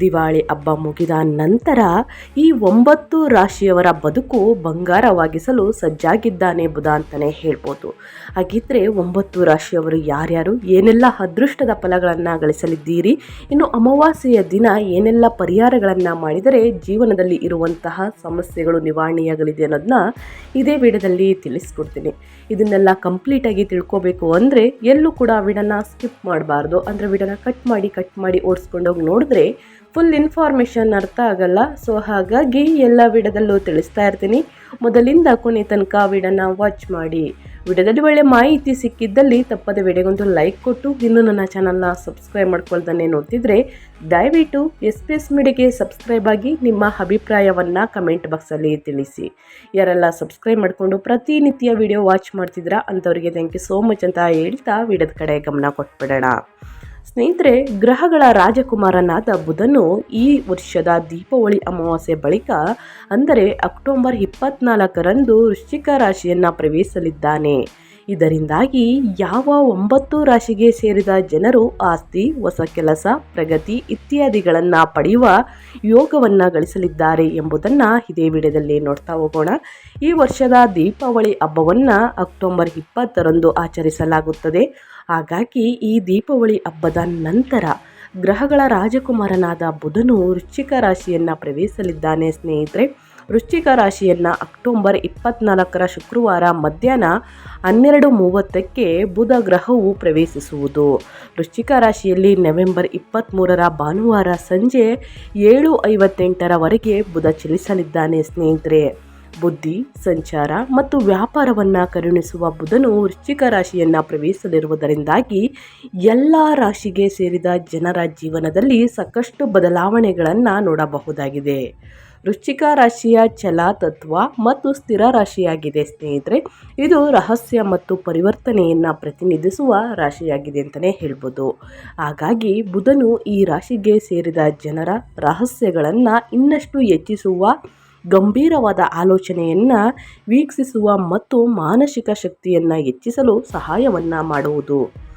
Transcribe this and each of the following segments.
ದಿವಾಳಿ ಹಬ್ಬ ಮುಗಿದ ನಂತರ ಈ ಒಂಬತ್ತು ರಾಶಿಯವರ ಬದುಕು ಬಂಗಾರವಾಗಿಸಲು ಸಜ್ಜಾಗಿದ್ದಾನೆ ಬುಧ ಅಂತಲೇ ಹೇಳ್ಬೋದು. ಹಾಗಿದ್ರೆ ಒಂಬತ್ತು ರಾಶಿಯವರು ಯಾರ್ಯಾರು? ಏನೆಲ್ಲ ಅದೃಷ್ಟದ ಫಲಗಳನ್ನು ಗಳಿಸಲಿದ್ದೀರಿ? ಇನ್ನು ಅಮಾವಾಸ್ಯೆಯ ದಿನ ಏನೆಲ್ಲ ಪರಿಹಾರಗಳನ್ನು ಮಾಡಿದರೆ ಜೀವನದಲ್ಲಿ ಇರುವಂತಹ ಸಮಸ್ಯೆಗಳು ನಿವಾರಣೆಯಾಗಲಿದೆ ಅನ್ನೋದನ್ನ ಇದೇ ವಿಡದಲ್ಲಿ ತಿಳಿಸ್ಕೊಡ್ತೀನಿ. ಇದನ್ನೆಲ್ಲ ಕಂಪ್ಲೀಟಾಗಿ ತಿಳ್ಕೊಬೇಕು ಅಂದರೆ ಎಲ್ಲೂ ಕೂಡ ವಿಡನ್ನ ಸ್ಕಿಪ್ ಮಾಡಬಾರ್ದು. ಅಂದರೆ ವಿಡನ ಕಟ್ ಮಾಡಿ ಕಟ್ ಮಾಡಿ ಓಡಿಸ್ಕೊಂಡೋಗಿ ನೋಡಿದ್ರೆ ಫುಲ್ ಇನ್ಫಾರ್ಮೇಷನ್ ಅರ್ಥ ಆಗಲ್ಲ. ಸೊ ಹಾಗಾಗಿ ಎಲ್ಲ ವಿಡದಲ್ಲೂ ತಿಳಿಸ್ತಾ ಇರ್ತೀನಿ. ಮೊದಲಿಂದ ಕೊನೆ ತನಕ ವಿಡನ ವಾಚ್ ಮಾಡಿ. ವಿಡಿಯೋದಲ್ಲಿ ಒಳ್ಳೆ ಮಾಹಿತಿ ಸಿಕ್ಕಿದ್ದಲ್ಲಿ ತಪ್ಪದೆ ವಿಡಿಯೋಗೊಂದು ಲೈಕ್ ಕೊಟ್ಟು, ಇನ್ನೂ ನನ್ನ ಚಾನಲ್ನ ಸಬ್ಸ್ಕ್ರೈಬ್ ಮಾಡ್ಕೊಳ್ತಾನೆ ನೋಡ್ತಿದ್ರೆ, ದಯವಿಟ್ಟು ಎಸ್ ಪಿ ಎಸ್ ಮೀಡಿಯಾಗೆ ಸಬ್ಸ್ಕ್ರೈಬ್ ಆಗಿ ನಿಮ್ಮ ಅಭಿಪ್ರಾಯವನ್ನು ಕಮೆಂಟ್ ಬಾಕ್ಸಲ್ಲಿ ತಿಳಿಸಿ. ಯಾರೆಲ್ಲ ಸಬ್ಸ್ಕ್ರೈಬ್ ಮಾಡಿಕೊಂಡು ಪ್ರತಿನಿತ್ಯ ವಿಡಿಯೋ ವಾಚ್ ಮಾಡ್ತಿದ್ರಾ ಅಂಥವ್ರಿಗೆ ಥ್ಯಾಂಕ್ ಯು ಸೋ ಮಚ್ ಅಂತ ಹೇಳ್ತಾ ವಿಡಿಯೋದ ಕಡೆ ಗಮನ ಕೊಟ್ಬಿಡೋಣ. ಸ್ನೇಹಿತರೆ, ಗ್ರಹಗಳ ರಾಜಕುಮಾರನಾದ ಬುಧನು ಈ ವರ್ಷದ ದೀಪಾವಳಿ ಅಮಾವಾಸ್ಯೆ ಬಳಿಕ, ಅಂದರೆ ಅಕ್ಟೋಬರ್ ಇಪ್ಪತ್ನಾಲ್ಕರಂದು ವೃಶ್ಚಿಕ ರಾಶಿಯನ್ನು ಪ್ರವೇಶಿಸಲಿದ್ದಾನೆ. ಇದರಿಂದಾಗಿ ಯಾವ ಒಂಬತ್ತು ರಾಶಿಗೆ ಸೇರಿದ ಜನರು ಆಸ್ತಿ, ಹೊಸ ಕೆಲಸ, ಪ್ರಗತಿ ಇತ್ಯಾದಿಗಳನ್ನು ಪಡೆಯುವ ಯೋಗವನ್ನು ಗಳಿಸಲಿದ್ದಾರೆ ಎಂಬುದನ್ನು ಇದೇ ವಿಡಿಯೋದಲ್ಲಿ ನೋಡ್ತಾ ಹೋಗೋಣ. ಈ ವರ್ಷದ ದೀಪಾವಳಿ ಹಬ್ಬವನ್ನು ಅಕ್ಟೋಬರ್ ಇಪ್ಪತ್ತರಂದು ಆಚರಿಸಲಾಗುತ್ತದೆ. ಹಾಗಾಗಿ ಈ ದೀಪಾವಳಿ ಹಬ್ಬದ ನಂತರ ಗ್ರಹಗಳ ರಾಜಕುಮಾರನಾದ ಬುಧನು ವೃಶ್ಚಿಕ ರಾಶಿಯನ್ನು ಪ್ರವೇಶಿಸಲಿದ್ದಾನೆ. ಸ್ನೇಹಿತರೆ, ವೃಶ್ಚಿಕ ರಾಶಿಯನ್ನು ಅಕ್ಟೋಬರ್ ಇಪ್ಪತ್ನಾಲ್ಕರ ಶುಕ್ರವಾರ ಮಧ್ಯಾಹ್ನ ಹನ್ನೆರಡು ಮೂವತ್ತಕ್ಕೆ ಬುಧ ಗ್ರಹವು ಪ್ರವೇಶಿಸುವುದು. ವೃಶ್ಚಿಕ ರಾಶಿಯಲ್ಲಿ ನವೆಂಬರ್ ಇಪ್ಪತ್ತ್ಮೂರರ ಭಾನುವಾರ ಸಂಜೆ ಏಳು ಐವತ್ತೆಂಟರವರೆಗೆ ಬುಧ ಚಲಿಸಲಿದ್ದಾನೆ. ಸ್ನೇಹಿತರೆ ಬುದ್ಧಿ, ಸಂಚಾರ ಮತ್ತು ವ್ಯಾಪಾರವನ್ನು ಕರುಣಿಸುವ ಬುಧನು ವೃಶ್ಚಿಕ ರಾಶಿಯನ್ನು ಪ್ರವೇಶಿಸಲಿರುವುದರಿಂದಾಗಿ ಎಲ್ಲ ರಾಶಿಗೆ ಸೇರಿದ ಜನರ ಜೀವನದಲ್ಲಿ ಸಾಕಷ್ಟು ಬದಲಾವಣೆಗಳನ್ನು ನೋಡಬಹುದಾಗಿದೆ. ವೃಶ್ಚಿಕ ರಾಶಿಯ ಛಲ, ತತ್ವ ಮತ್ತು ಸ್ಥಿರ ರಾಶಿಯಾಗಿದೆ ಸ್ನೇಹಿತರೆ. ಇದು ರಹಸ್ಯ ಮತ್ತು ಪರಿವರ್ತನೆಯನ್ನು ಪ್ರತಿನಿಧಿಸುವ ರಾಶಿಯಾಗಿದೆ ಅಂತಲೇ ಹೇಳ್ಬೋದು. ಹಾಗಾಗಿ ಬುಧನು ಈ ರಾಶಿಗೆ ಸೇರಿದ ಜನರ ರಹಸ್ಯಗಳನ್ನು ಇನ್ನಷ್ಟು ಹೆಚ್ಚಿಸುವ ಗಂಭೀರವಾದ ಆಲೋಚನೆಯನ್ನು ವೀಕ್ಷಿಸುವ ಮತ್ತು ಮಾನಸಿಕ ಶಕ್ತಿಯನ್ನು ಹೆಚ್ಚಿಸಲು ಸಹಾಯವನ್ನು ಮಾಡುವುದು.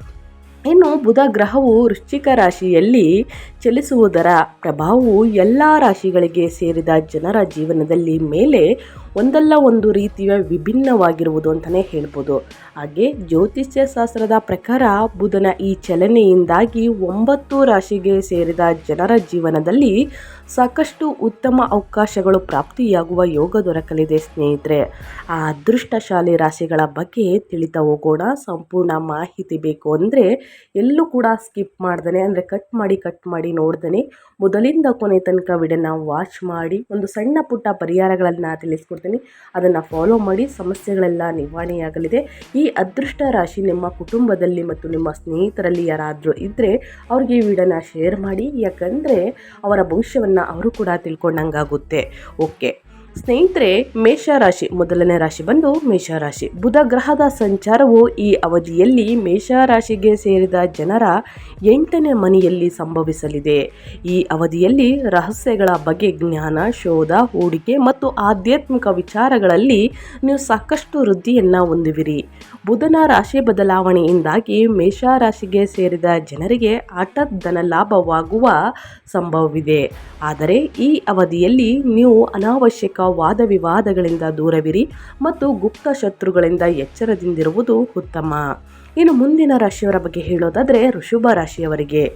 ಇನ್ನು ಬುಧ ಗ್ರಹವು ವೃಶ್ಚಿಕ ರಾಶಿಯಲ್ಲಿ ಚಲಿಸುವುದರ ಪ್ರಭಾವವು ಎಲ್ಲ ರಾಶಿಗಳಿಗೆ ಸೇರಿದ ಜನರ ಜೀವನದಲ್ಲಿ ಮೇಲೆ ಒಂದಲ್ಲ ಒಂದು ರೀತಿಯ ವಿಭಿನ್ನವಾಗಿರುವುದು ಅಂತಲೇ ಹೇಳ್ಬೋದು. ಹಾಗೆ ಜ್ಯೋತಿಷ್ಯ ಶಾಸ್ತ್ರದ ಪ್ರಕಾರ ಬುಧನ ಈ ಚಲನೆಯಿಂದಾಗಿ ಒಂಬತ್ತು ರಾಶಿಗೆ ಸೇರಿದ ಜನರ ಜೀವನದಲ್ಲಿ ಸಾಕಷ್ಟು ಉತ್ತಮ ಅವಕಾಶಗಳು ಪ್ರಾಪ್ತಿಯಾಗುವ ಯೋಗ ದೊರಕಲಿದೆ ಸ್ನೇಹಿತರೆ. ಆ ಅದೃಷ್ಟಶಾಲಿ ರಾಶಿಗಳ ಬಗ್ಗೆ ತಿಳಿತಾ ಹೋಗೋಣ. ಸಂಪೂರ್ಣ ಮಾಹಿತಿ ಬೇಕು ಅಂದರೆ ಎಲ್ಲೂ ಕೂಡ ಸ್ಕಿಪ್ ಮಾಡ್ದೇ ಅಂದರೆ ಕಟ್ ಮಾಡಿ ಕಟ್ ಮಾಡಿ ನೋಡ್ದೇ ಮೊದಲಿಂದ ಕೊನೆ ತನಕ ವಿಡಿಯೋನ ವಾಚ್ ಮಾಡಿ ಒಂದು ಸಣ್ಣ ಪುಟ್ಟ ಪರಿಹಾರಗಳನ್ನು ತಿಳಿಸ್ಕೊಡ್ತೀನಿ. ಅದನ್ನು ಫಾಲೋ ಮಾಡಿ ಸಮಸ್ಯೆಗಳೆಲ್ಲ ನಿವಾರಣೆಯಾಗಲಿದೆ. ಈ ಅದೃಷ್ಟ ರಾಶಿ ನಿಮ್ಮ ಕುಟುಂಬದಲ್ಲಿ ಮತ್ತು ನಿಮ್ಮ ಸ್ನೇಹಿತರಲ್ಲಿ ಯಾರಾದರೂ ಇದ್ದರೆ ಅವ್ರಿಗೆ ಈ ವಿಡಿಯೋನ ಶೇರ್ ಮಾಡಿ. ಯಾಕಂದರೆ ಅವರ ಭವಿಷ್ಯವನ್ನು ಅವರು ಕೂಡ ತಿಳ್ಕೊಂಡಂಗಾಗುತ್ತೆ. ಓಕೆ ಸ್ನೇಹಿತರೆ, ಮೇಷರಾಶಿ ಮೊದಲನೇ ರಾಶಿ ಬಂದು ಮೇಷರಾಶಿ. ಬುಧ ಗ್ರಹದ ಸಂಚಾರವು ಈ ಅವಧಿಯಲ್ಲಿ ಮೇಷರಾಶಿಗೆ ಸೇರಿದ ಜನರ ಎಂಟನೇ ಮನೆಯಲ್ಲಿ ಸಂಭವಿಸಲಿದೆ. ಈ ಅವಧಿಯಲ್ಲಿ ರಹಸ್ಯಗಳ ಬಗ್ಗೆ ಜ್ಞಾನ, ಶೋಧ, ಹೂಡಿಕೆ ಮತ್ತು ಆಧ್ಯಾತ್ಮಿಕ ವಿಚಾರಗಳಲ್ಲಿ ನೀವು ಸಾಕಷ್ಟು ವೃದ್ಧಿಯನ್ನು ಹೊಂದುವಿರಿ. ಬುಧನ ರಾಶಿ ಬದಲಾವಣೆಯಿಂದಾಗಿ ಮೇಷರಾಶಿಗೆ ಸೇರಿದ ಜನರಿಗೆ ಆಟದ ಧನ ಲಾಭವಾಗುವ ಸಂಭವವಿದೆ. ಆದರೆ ಈ ಅವಧಿಯಲ್ಲಿ ನೀವು ಅನಾವಶ್ಯಕ ವಾದ ವಿವಾದಗಳಿಂದ ದೂರವಿರಿ ಮತ್ತು ಗುಪ್ತ ಶತ್ರುಗಳಿಂದ ಎಚ್ಚರದಿಂದಿರುವುದು ಉತ್ತಮ. ಇನ್ನು ಮುಂದಿನ ರಾಶಿಯವರ ಬಗ್ಗೆ ಹೇಳೋದಾದರೆ ಋಷಭ ರಾಶಿಯವರಿಗೆ.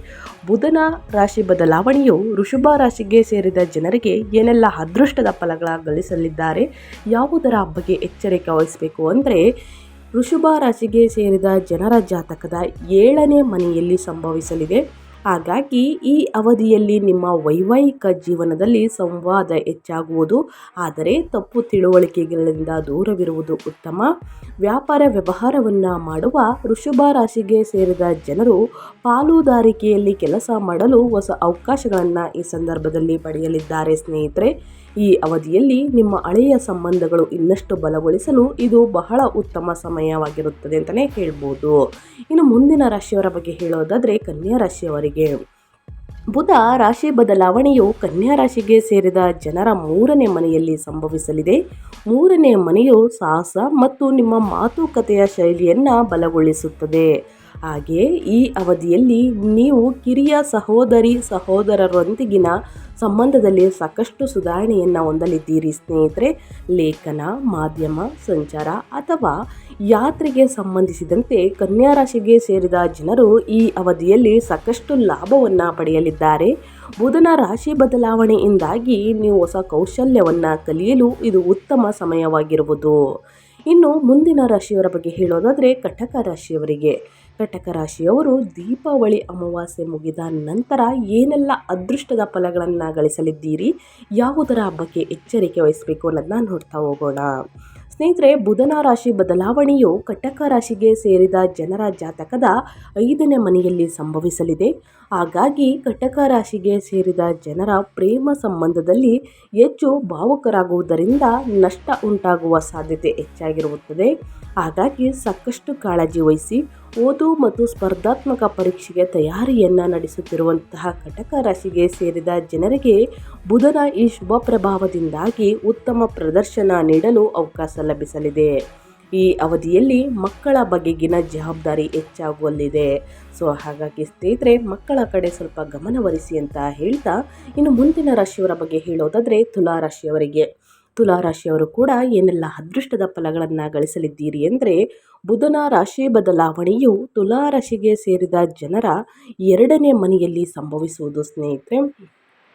ಬುಧನ ರಾಶಿ ಬದಲಾವಣೆಯು ಋಷಭ ರಾಶಿಗೆ ಸೇರಿದ ಜನರಿಗೆ ಏನೆಲ್ಲ ಅದೃಷ್ಟದ ಫಲಗಳ ಗಳಿಸಲಿದ್ದಾರೆ, ಯಾವುದರ ಬಗ್ಗೆ ಎಚ್ಚರಿಕೆ ವಹಿಸಬೇಕು ಅಂದರೆ ಋಷಭ ರಾಶಿಗೆ ಸೇರಿದ ಜನರ ಜಾತಕದ ಏಳನೇ ಮನೆಯಲ್ಲಿ ಸಂಭವಿಸಲಿದೆ. ಹಾಗಾಗಿ ಈ ಅವಧಿಯಲ್ಲಿ ನಿಮ್ಮ ವೈವಾಹಿಕ ಜೀವನದಲ್ಲಿ ಸಂವಾದ ಹೆಚ್ಚಾಗುವುದು, ಆದರೆ ತಪ್ಪು ತಿಳುವಳಿಕೆಗಳಿಂದ ದೂರವಿರುವುದು ಉತ್ತಮ. ವ್ಯಾಪಾರ ವ್ಯವಹಾರವನ್ನು ಮಾಡುವ ವೃಷಭ ರಾಶಿಗೆ ಸೇರಿದ ಜನರು ಪಾಲುದಾರಿಕೆಯಲ್ಲಿ ಕೆಲಸ ಮಾಡಲು ಹೊಸ ಅವಕಾಶಗಳನ್ನು ಈ ಸಂದರ್ಭದಲ್ಲಿ ಪಡೆಯಲಿದ್ದಾರೆ ಸ್ನೇಹಿತರೆ. ಈ ಅವಧಿಯಲ್ಲಿ ನಿಮ್ಮ ಹಳೆಯ ಸಂಬಂಧಗಳು ಇನ್ನಷ್ಟು ಬಲಗೊಳಿಸಲು ಇದು ಬಹಳ ಉತ್ತಮ ಸಮಯವಾಗಿರುತ್ತದೆ ಅಂತಲೇ ಹೇಳ್ಬೋದು. ಇನ್ನು ಮುಂದಿನ ರಾಶಿಯವರ ಬಗ್ಗೆ ಹೇಳೋದಾದರೆ ಕನ್ಯಾ ರಾಶಿಯವರಿಗೆ. ಬುಧ ರಾಶಿ ಬದಲಾವಣೆಯು ಕನ್ಯಾ ರಾಶಿಗೆ ಸೇರಿದ ಜನರ ಮೂರನೇ ಮನೆಯಲ್ಲಿ ಸಂಭವಿಸಲಿದೆ. ಮೂರನೇ ಮನೆಯು ಸಾಹಸ ಮತ್ತು ನಿಮ್ಮ ಮಾತುಕತೆಯ ಶೈಲಿಯನ್ನು ಬಲಗೊಳಿಸುತ್ತದೆ. ಹಾಗೆ ಈ ಅವಧಿಯಲ್ಲಿ ನೀವು ಕಿರಿಯ ಸಹೋದರಿ ಸಹೋದರರೊಂದಿಗಿನ ಸಂಬಂಧದಲ್ಲಿ ಸಾಕಷ್ಟು ಸುಧಾರಣೆಯನ್ನು ಹೊಂದಲಿದ್ದೀರಿ ಸ್ನೇಹಿತರೆ. ಲೇಖನ, ಮಾಧ್ಯಮ, ಸಂಚಾರ ಅಥವಾ ಯಾತ್ರೆಗೆ ಸಂಬಂಧಿಸಿದಂತೆ ಕನ್ಯಾ ರಾಶಿಗೆ ಸೇರಿದ ಜನರು ಈ ಅವಧಿಯಲ್ಲಿ ಸಾಕಷ್ಟು ಲಾಭವನ್ನು ಪಡೆಯಲಿದ್ದಾರೆ. ಬುಧನ ರಾಶಿ ಬದಲಾವಣೆಯಿಂದಾಗಿ ನೀವು ಹೊಸ ಕೌಶಲ್ಯವನ್ನು ಕಲಿಯಲು ಇದು ಉತ್ತಮ ಸಮಯವಾಗಿರುವುದು. ಇನ್ನು ಮುಂದಿನ ರಾಶಿಯವರ ಬಗ್ಗೆ ಹೇಳೋದಾದರೆ ಕಟಕ ರಾಶಿಯವರಿಗೆ. ಕಟಕ ರಾಶಿಯವರು ದೀಪಾವಳಿ ಅಮಾವಾಸ್ಯೆ ಮುಗಿದ ನಂತರ ಏನೆಲ್ಲ ಅದೃಷ್ಟದ ಫಲಗಳನ್ನು ಗಳಿಸಲಿದ್ದೀರಿ? ಯಾವುದರ ಬಗ್ಗೆ ಎಚ್ಚರಿಕೆ ವಹಿಸಬೇಕು ಅನ್ನೋದನ್ನ ನೋಡ್ತಾ ಹೋಗೋಣ. ಸ್ನೇಹಿತರೆ, ಬುಧನ ರಾಶಿ ಬದಲಾವಣೆಯು ಕಟಕ ರಾಶಿಗೆ ಸೇರಿದ ಜನರ ಜಾತಕದ ಐದನೇ ಮನೆಯಲ್ಲಿ ಸಂಭವಿಸಲಿದೆ. ಹಾಗಾಗಿ ಕಟಕ ರಾಶಿಗೆ ಸೇರಿದ ಜನರ ಪ್ರೇಮ ಸಂಬಂಧದಲ್ಲಿ ಹೆಚ್ಚು ಭಾವುಕರಾಗುವುದರಿಂದ ನಷ್ಟ ಉಂಟಾಗುವ ಸಾಧ್ಯತೆ ಹೆಚ್ಚಾಗಿರುತ್ತದೆ. ಹಾಗಾಗಿ ಸಾಕಷ್ಟು ಕಾಳಜಿ ವಹಿಸಿ ಓದು ಮತ್ತು ಸ್ಪರ್ಧಾತ್ಮಕ ಪರೀಕ್ಷೆಗೆ ತಯಾರಿಯನ್ನು ನಡೆಸುತ್ತಿರುವಂತಹ ಕಟಕ ರಾಶಿಗೆ ಸೇರಿದ ಜನರಿಗೆ ಬುಧನ ಈ ಶುಭ ಪ್ರಭಾವದಿಂದಾಗಿ ಉತ್ತಮ ಪ್ರದರ್ಶನ ನೀಡಲು ಅವಕಾಶ ಲಭಿಸಲಿದೆ. ಈ ಅವಧಿಯಲ್ಲಿ ಮಕ್ಕಳ ಬಗೆಗಿನ ಜವಾಬ್ದಾರಿ ಹೆಚ್ಚಾಗುವಲ್ಲಿದೆ. ಸೊ, ಹಾಗಾಗಿ ಸ್ನೇಹಿತರೆ, ಮಕ್ಕಳ ಕಡೆ ಸ್ವಲ್ಪ ಗಮನವರಿಸಿ ಅಂತ ಹೇಳ್ತಾ ಇನ್ನು ಮುಂದಿನ ರಾಶಿಯವರ ಬಗ್ಗೆ ಹೇಳೋದಾದರೆ ತುಲಾ ರಾಶಿಯವರಿಗೆ. ತುಲಾ ರಾಶಿಯವರು ಕೂಡ ಏನೆಲ್ಲ ಅದೃಷ್ಟದ ಫಲಗಳನ್ನು ಗಳಿಸಲಿದ್ದೀರಿ ಅಂದರೆ ಬುಧನ ರಾಶಿ ಬದಲಾವಣೆಯು ತುಲಾ ರಾಶಿಗೆ ಸೇರಿದ ಜನರ ಎರಡನೇ ಮನೆಯಲ್ಲಿ ಸಂಭವಿಸುವುದು ಸ್ನೇಹಿತರೆ.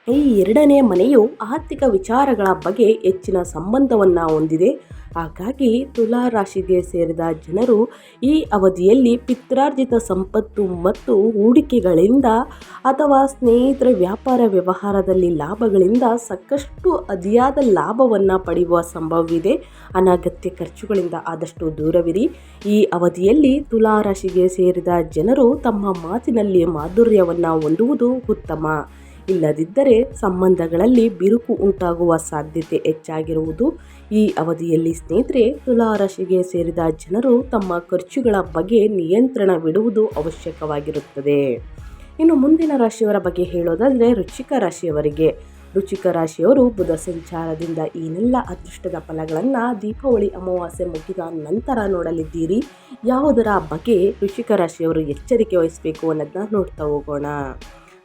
ಈ ಎರಡನೇ ಮನೆಯು ಆರ್ಥಿಕ ವಿಚಾರಗಳ ಬಗ್ಗೆ ಹೆಚ್ಚಿನ ಸಂಬಂಧವನ್ನು ಹೊಂದಿದೆ. ಹಾಗಾಗಿ ತುಲಾ ರಾಶಿಗೆ ಸೇರಿದ ಜನರು ಈ ಅವಧಿಯಲ್ಲಿ ಪಿತ್ರಾರ್ಜಿತ ಸಂಪತ್ತು ಮತ್ತು ಹೂಡಿಕೆಗಳಿಂದ ಅಥವಾ ಸ್ನೇಹಿತರ ವ್ಯಾಪಾರ ವ್ಯವಹಾರದಲ್ಲಿ ಲಾಭಗಳಿಂದ ಸಾಕಷ್ಟು ಅತಿಯಾದ ಲಾಭವನ್ನು ಪಡೆಯುವ ಸಂಭವವಿದೆ. ಅನಗತ್ಯ ಖರ್ಚುಗಳಿಂದ ಆದಷ್ಟು ದೂರವಿರಿ. ಈ ಅವಧಿಯಲ್ಲಿ ತುಲಾ ರಾಶಿಗೆ ಸೇರಿದ ಜನರು ತಮ್ಮ ಮಾತಿನಲ್ಲಿ ಮಾಧುರ್ಯವನ್ನು ಹೊಂದುವುದು ಉತ್ತಮ. ಇಲ್ಲದಿದ್ದರೆ ಸಂಬಂಧಗಳಲ್ಲಿ ಬಿರುಕು ಉಂಟಾಗುವ ಸಾಧ್ಯತೆ ಹೆಚ್ಚಾಗಿರುವುದು. ಈ ಅವಧಿಯಲ್ಲಿ ಸ್ನೇಹಿತರೆ, ತುಲಾರಾಶಿಗೆ ಸೇರಿದ ಜನರು ತಮ್ಮ ಖರ್ಚುಗಳ ಬಗ್ಗೆ ನಿಯಂತ್ರಣ ಬಿಡುವುದು ಅವಶ್ಯಕವಾಗಿರುತ್ತದೆ. ಇನ್ನು ಮುಂದಿನ ರಾಶಿಯವರ ಬಗ್ಗೆ ಹೇಳೋದಾದರೆ ರುಚಿಕ ರಾಶಿಯವರಿಗೆ. ರುಚಿಕ ರಾಶಿಯವರು ಬುಧ ಸಂಚಾರದಿಂದ ಏನೆಲ್ಲ ಅದೃಷ್ಟದ ಫಲಗಳನ್ನು ದೀಪಾವಳಿ ಅಮಾವಾಸ್ಯೆ ಮುಗಿದ ನಂತರ ನೋಡಲಿದ್ದೀರಿ. ಯಾವುದರ ಬಗ್ಗೆ ರುಚಿಕ ರಾಶಿಯವರು ಎಚ್ಚರಿಕೆ ವಹಿಸಬೇಕು ಅನ್ನೋದನ್ನ ನೋಡ್ತಾ ಹೋಗೋಣ.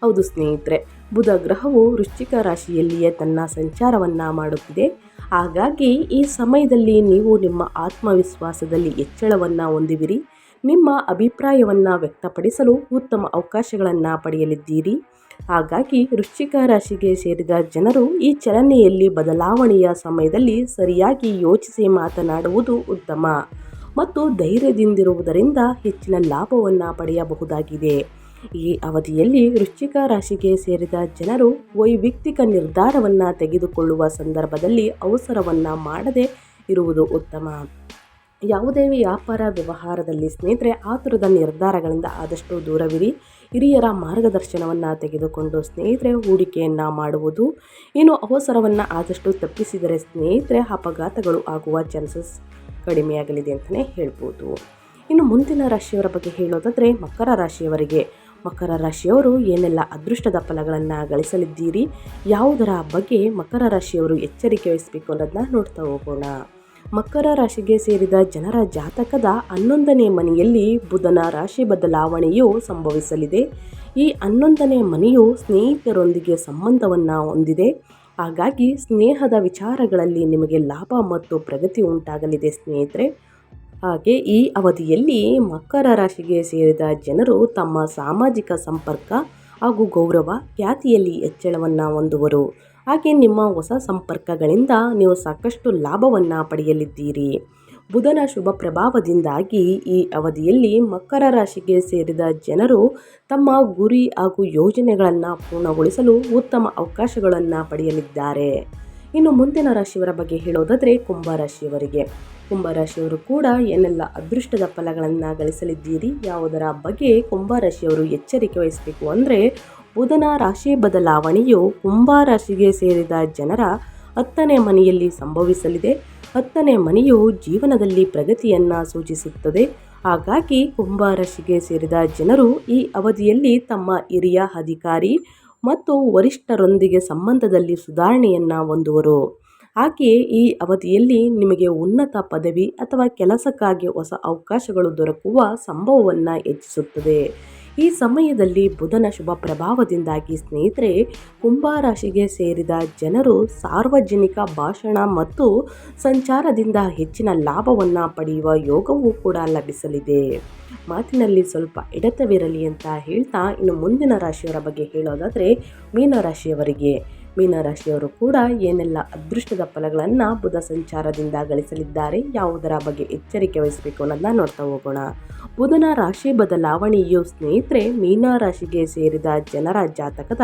ಹೌದು ಸ್ನೇಹಿತರೆ ಬುಧ ಗ್ರಹವು ವೃಶ್ಚಿಕ ರಾಶಿಯಲ್ಲಿಯೇ ತನ್ನ ಸಂಚಾರವನ್ನು ಮಾಡುತ್ತಿದೆ. ಹಾಗಾಗಿ ಈ ಸಮಯದಲ್ಲಿ ನೀವು ನಿಮ್ಮ ಆತ್ಮವಿಶ್ವಾಸದಲ್ಲಿ ಹೆಚ್ಚಳವನ್ನು ಹೊಂದಿವಿರಿ. ನಿಮ್ಮ ಅಭಿಪ್ರಾಯವನ್ನು ವ್ಯಕ್ತಪಡಿಸಲು ಉತ್ತಮ ಅವಕಾಶಗಳನ್ನು ಪಡೆಯಲಿದ್ದೀರಿ. ಹಾಗಾಗಿ ವೃಶ್ಚಿಕ ರಾಶಿಗೆ ಸೇರಿದ ಜನರು ಈ ಚಲನೆಯಲ್ಲಿ ಬದಲಾವಣೆಯ ಸಮಯದಲ್ಲಿ ಸರಿಯಾಗಿ ಯೋಚಿಸಿ ಮಾತನಾಡುವುದು ಉತ್ತಮ. ಮತ್ತು ಧೈರ್ಯದಿಂದಿರುವುದರಿಂದ ಹೆಚ್ಚಿನ ಲಾಭವನ್ನು ಪಡೆಯಬಹುದಾಗಿದೆ. ಈ ಅವಧಿಯಲ್ಲಿ ವೃಶ್ಚಿಕ ರಾಶಿಗೆ ಸೇರಿದ ಜನರು ವೈಯಕ್ತಿಕ ನಿರ್ಧಾರವನ್ನು ತೆಗೆದುಕೊಳ್ಳುವ ಸಂದರ್ಭದಲ್ಲಿ ಅವಸರವನ್ನು ಮಾಡದೆ ಇರುವುದು ಉತ್ತಮ. ಯಾವುದೇ ವ್ಯಾಪಾರ ವ್ಯವಹಾರದಲ್ಲಿ ಸ್ನೇಹಿತರೆ, ಆತುರದ ನಿರ್ಧಾರಗಳಿಂದ ಆದಷ್ಟು ದೂರವಿರಿ. ಹಿರಿಯರ ಮಾರ್ಗದರ್ಶನವನ್ನು ತೆಗೆದುಕೊಂಡು ಸ್ನೇಹಿತರೆ, ಹೂಡಿಕೆಯನ್ನು ಮಾಡುವುದು. ಇನ್ನು ಅವಸರವನ್ನು ಆದಷ್ಟು ತಪ್ಪಿಸಿದರೆ ಸ್ನೇಹಿತರೆ, ಅಪಘಾತಗಳು ಆಗುವ ಚಾನ್ಸಸ್ ಕಡಿಮೆಯಾಗಲಿದೆ ಅಂತಲೇ ಹೇಳ್ಬೋದು. ಇನ್ನು ಮುಂದಿನ ರಾಶಿಯವರ ಬಗ್ಗೆ ಹೇಳೋದಾದರೆ, ಮಕರ ರಾಶಿಯವರಿಗೆ ಮಕರ ರಾಶಿಯವರು ಏನೆಲ್ಲ ಅದೃಷ್ಟದ ಫಲಗಳನ್ನು ಗಳಿಸಲಿದ್ದೀರಿ? ಯಾವುದರ ಬಗ್ಗೆ ಮಕರ ರಾಶಿಯವರು ಎಚ್ಚರಿಕೆ ವಹಿಸಬೇಕು ಅನ್ನೋದನ್ನ ನೋಡ್ತಾ ಹೋಗೋಣ. ಮಕರ ರಾಶಿಗೆ ಸೇರಿದ ಜನರ ಜಾತಕದ ಹನ್ನೊಂದನೇ ಮನೆಯಲ್ಲಿ ಬುಧನ ರಾಶಿ ಬದಲಾವಣೆಯು ಸಂಭವಿಸಲಿದೆ. ಈ ಹನ್ನೊಂದನೇ ಮನೆಯು ಸ್ನೇಹಿತರೊಂದಿಗೆ ಸಂಬಂಧವನ್ನು ಹೊಂದಿದೆ. ಹಾಗಾಗಿ ಸ್ನೇಹದ ವಿಚಾರಗಳಲ್ಲಿ ನಿಮಗೆ ಲಾಭ ಮತ್ತು ಪ್ರಗತಿ ಉಂಟಾಗಲಿದೆ ಸ್ನೇಹಿತರೆ. ಹಾಗೆ ಈ ಅವಧಿಯಲ್ಲಿ ಮಕರ ರಾಶಿಗೆ ಸೇರಿದ ಜನರು ತಮ್ಮ ಸಾಮಾಜಿಕ ಸಂಪರ್ಕ ಹಾಗೂ ಗೌರವ ಖ್ಯಾತಿಯಲ್ಲಿ ಹೆಚ್ಚಳವನ್ನು ಹೊಂದುವರು. ಹಾಗೆ ನಿಮ್ಮ ಹೊಸ ಸಂಪರ್ಕಗಳಿಂದ ನೀವು ಸಾಕಷ್ಟು ಲಾಭವನ್ನು ಪಡೆಯಲಿದ್ದೀರಿ. ಬುಧನ ಶುಭ ಪ್ರಭಾವದಿಂದಾಗಿ ಈ ಅವಧಿಯಲ್ಲಿ ಮಕರ ರಾಶಿಗೆ ಸೇರಿದ ಜನರು ತಮ್ಮ ಗುರಿ ಹಾಗೂ ಯೋಜನೆಗಳನ್ನು ಪೂರ್ಣಗೊಳಿಸಲು ಉತ್ತಮ ಅವಕಾಶಗಳನ್ನು ಪಡೆಯಲಿದ್ದಾರೆ. ಇನ್ನು ಮುಂದಿನ ರಾಶಿಯವರ ಬಗ್ಗೆ ಹೇಳೋದಾದರೆ ಕುಂಭರಾಶಿಯವರಿಗೆ ಕುಂಭರಾಶಿಯವರು ಕೂಡ ಏನೆಲ್ಲ ಅದೃಷ್ಟದ ಫಲಗಳನ್ನು ಗಳಿಸಲಿದ್ದೀರಿ, ಯಾವುದರ ಬಗ್ಗೆ ಕುಂಭರಾಶಿಯವರು ಎಚ್ಚರಿಕೆ ವಹಿಸಬೇಕು ಅಂದರೆ ಬುಧನ ರಾಶಿ ಬದಲಾವಣೆಯು ಕುಂಭರಾಶಿಗೆ ಸೇರಿದ ಜನರ ಹತ್ತನೇ ಮನೆಯಲ್ಲಿ ಸಂಭವಿಸಲಿದೆ. ಹತ್ತನೇ ಮನೆಯು ಜೀವನದಲ್ಲಿ ಪ್ರಗತಿಯನ್ನು ಸೂಚಿಸುತ್ತದೆ. ಹಾಗಾಗಿ ಕುಂಭರಾಶಿಗೆ ಸೇರಿದ ಜನರು ಈ ಅವಧಿಯಲ್ಲಿ ತಮ್ಮ ಹಿರಿಯ ಅಧಿಕಾರಿ ಮತ್ತು ವರಿಷ್ಠರೊಂದಿಗೆ ಸಂಬಂಧದಲ್ಲಿ ಸುಧಾರಣೆಯನ್ನು ಹೊಂದುವರು. ಹಾಗೆಯೇ ಈ ಅವಧಿಯಲ್ಲಿ ನಿಮಗೆ ಉನ್ನತ ಪದವಿ ಅಥವಾ ಕೆಲಸಕ್ಕಾಗಿ ಹೊಸ ಅವಕಾಶಗಳು ದೊರಕುವ ಸಂಭವವನ್ನು ಹೆಚ್ಚಿಸುತ್ತದೆ. ಈ ಸಮಯದಲ್ಲಿ ಬುಧನ ಶುಭ ಪ್ರಭಾವದಿಂದಾಗಿ ಸ್ನೇಹಿತರೆ, ಕುಂಭರಾಶಿಗೆ ಸೇರಿದ ಜನರು ಸಾರ್ವಜನಿಕ ಭಾಷಣ ಮತ್ತು ಸಂಚಾರದಿಂದ ಹೆಚ್ಚಿನ ಲಾಭವನ್ನು ಪಡೆಯುವ ಯೋಗವೂ ಕೂಡ ಲಭಿಸಲಿದೆ. ಮಾತಿನಲ್ಲಿ ಸ್ವಲ್ಪ ಎಡತವಿರಲಿ ಅಂತ ಹೇಳ್ತಾ ಇನ್ನು ಮುಂದಿನ ರಾಶಿಯವರ ಬಗ್ಗೆ ಹೇಳೋದಾದರೆ ಮೀನರಾಶಿಯವರಿಗೆ. ಮೀನರಾಶಿಯವರು ಕೂಡ ಏನೆಲ್ಲ ಅದೃಷ್ಟದ ಫಲಗಳನ್ನು ಬುಧ ಸಂಚಾರದಿಂದ ಗಳಿಸಲಿದ್ದಾರೆ, ಯಾವುದರ ಬಗ್ಗೆ ಎಚ್ಚರಿಕೆ ವಹಿಸಬೇಕು ಅನ್ನೋದನ್ನ ನೋಡ್ತಾ ಹೋಗೋಣ. ಬುಧನ ರಾಶಿ ಬದಲಾವಣೆಯು ಸ್ನೇಹಿತರೆ, ಮೀನರಾಶಿಗೆ ಸೇರಿದ ಜನರ ಜಾತಕದ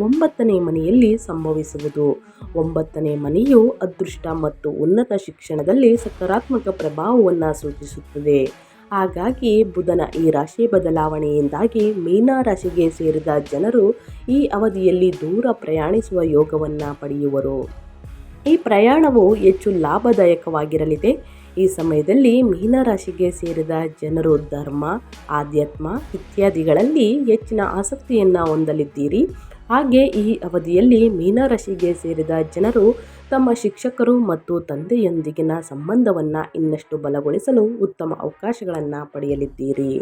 ಒಂಬತ್ತನೇ ಮನೆಯಲ್ಲಿ ಸಂಭವಿಸುವುದು. ಒಂಬತ್ತನೇ ಮನೆಯು ಅದೃಷ್ಟ ಮತ್ತು ಉನ್ನತ ಶಿಕ್ಷಣದಲ್ಲಿ ಸಕಾರಾತ್ಮಕ ಪ್ರಭಾವವನ್ನು ಸೂಚಿಸುತ್ತದೆ. ಹಾಗಾಗಿ ಬುಧನ ಈ ರಾಶಿ ಬದಲಾವಣೆಯಿಂದಾಗಿ ಮೀನ ರಾಶಿಗೆ ಸೇರಿದ ಜನರು ಈ ಅವಧಿಯಲ್ಲಿ ದೂರ ಪ್ರಯಾಣಿಸುವ ಯೋಗವನ್ನು ಪಡೆಯುವರು. ಈ ಪ್ರಯಾಣವು ಹೆಚ್ಚು ಲಾಭದಾಯಕವಾಗಿರಲಿದೆ. ಈ ಸಮಯದಲ್ಲಿ ಮೀನರಾಶಿಗೆ ಸೇರಿದ ಜನರು ಧರ್ಮ, ಆಧ್ಯಾತ್ಮ ಇತ್ಯಾದಿಗಳಲ್ಲಿ ಹೆಚ್ಚಿನ ಆಸಕ್ತಿಯನ್ನು ಹೊಂದಲಿದ್ದೀರಿ. ಹಾಗೆ ಈ ಅವಧಿಯಲ್ಲಿ ಮೀನರಾಶಿಗೆ ಸೇರಿದ ಜನರು ತಮ್ಮ ಶಿಕ್ಷಕರು ಮತ್ತು ತಂದೆಯೊಂದಿಗಿನ ಸಂಬಂಧವನ್ನು ಇನ್ನಷ್ಟು ಬಲಗೊಳಿಸಲು ಉತ್ತಮ ಅವಕಾಶಗಳನ್ನು ಪಡೆಯಲಿದ್ದೀರಿ.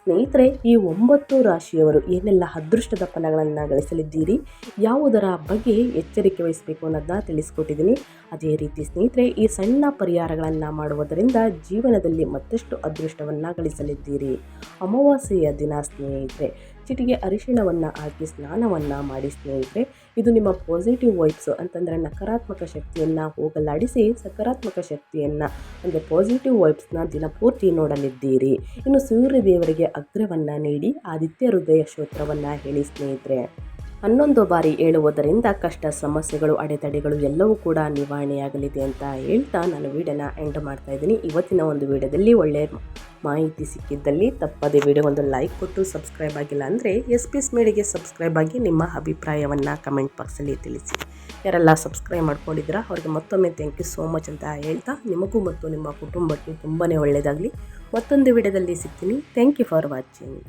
ಸ್ನೇಹಿತರೆ, ಈ ಒಂಬತ್ತು ರಾಶಿಯವರು ಏನೆಲ್ಲ ಅದೃಷ್ಟದ ಫಲಗಳನ್ನು ಗಳಿಸಲಿದ್ದೀರಿ, ಯಾವುದರ ಬಗ್ಗೆ ಎಚ್ಚರಿಕೆ ವಹಿಸಬೇಕು ಅನ್ನೋದನ್ನ ತಿಳಿಸ್ಕೊಟ್ಟಿದ್ದೀನಿ. ಅದೇ ರೀತಿ ಸ್ನೇಹಿತರೆ, ಈ ಸಣ್ಣ ಪರಿಹಾರಗಳನ್ನು ಮಾಡುವುದರಿಂದ ಜೀವನದಲ್ಲಿ ಮತ್ತಷ್ಟು ಅದೃಷ್ಟವನ್ನು ಗಳಿಸಲಿದ್ದೀರಿ. ಅಮಾವಾಸ್ಯೆಯ ದಿನ ಸ್ನೇಹಿತರೆ ಚಿಟಿಗೆ ಅರಿಶಿಣವನ್ನು ಹಾಕಿ, ಸ್ನಾನವನ್ನು ಮಾಡಿ ಸ್ನೇಹಿತರೆ, ಇದು ನಿಮ್ಮ ಪಾಸಿಟಿವ್ ವೈಬ್ಸ್ ಅಂತಂದರೆ ನಕಾರಾತ್ಮಕ ಶಕ್ತಿಯನ್ನು ಹೋಗಲಾಡಿಸಿ, ಸಕಾರಾತ್ಮಕ ಶಕ್ತಿಯನ್ನು, ಅಂದರೆ ಪಾಸಿಟಿವ್ ವೈಬ್ಸ್ನ ದಿನಪೂರ್ತಿ ನೋಡಲಿದ್ದೀರಿ. ಇನ್ನು ಸೂರ್ಯ ದೇವರಿಗೆ ಅಗ್ರವನ್ನು ನೀಡಿ, ಆದಿತ್ಯ ಹೃದಯ ಶ್ರೋತ್ರವನ್ನು ಹೇಳಿ ಸ್ನೇಹಿತರೆ. ಹನ್ನೊಂದು ಬಾರಿ ಹೇಳುವುದರಿಂದ ಕಷ್ಟ, ಸಮಸ್ಯೆಗಳು, ಅಡೆತಡೆಗಳು ಎಲ್ಲವೂ ಕೂಡ ನಿವಾರಣೆಯಾಗಲಿದೆ ಅಂತ ಹೇಳ್ತಾ ನಾನು ವೀಡಿಯೋನ ಎಂಡ್ ಮಾಡ್ತಾ ಇದ್ದೀನಿ. ಇವತ್ತಿನ ಒಂದು ವೀಡಿಯೋದಲ್ಲಿ ಒಳ್ಳೆಯ ಮಾಹಿತಿ ಸಿಕ್ಕಿದ್ದಲ್ಲಿ ತಪ್ಪದೆ ವಿಡಿಯೋ ಒಂದು ಲೈಕ್ ಕೊಟ್ಟು ಸಬ್ಸ್ಕ್ರೈಬ್ ಆಗಿಲ್ಲ ಅಂದರೆ ಎಸ್ ಪಿ ಎಸ್ ಮೇಡಿಗೆ ಸಬ್ಸ್ಕ್ರೈಬ್ ಆಗಿ ನಿಮ್ಮ ಅಭಿಪ್ರಾಯವನ್ನು ಕಮೆಂಟ್ ಬಾಕ್ಸಲ್ಲಿ ತಿಳಿಸಿ. ಯಾರೆಲ್ಲ ಸಬ್ಸ್ಕ್ರೈಬ್ ಮಾಡ್ಕೊಂಡಿದ್ದೀರಾ, ಅವ್ರಿಗೆ ಮತ್ತೊಮ್ಮೆ ಥ್ಯಾಂಕ್ ಯು ಸೋ ಮಚ್ ಅಂತ ಹೇಳ್ತಾ ನಿಮಗೂ ಮತ್ತು ನಿಮ್ಮ ಕುಟುಂಬಕ್ಕೆ ತುಂಬಾ ಒಳ್ಳೆಯದಾಗಲಿ ಮತ್ತೊಂದು ವಿಡಿಯೋದಲ್ಲಿ ಸಿಗ್ತೀನಿ. Thank you for watching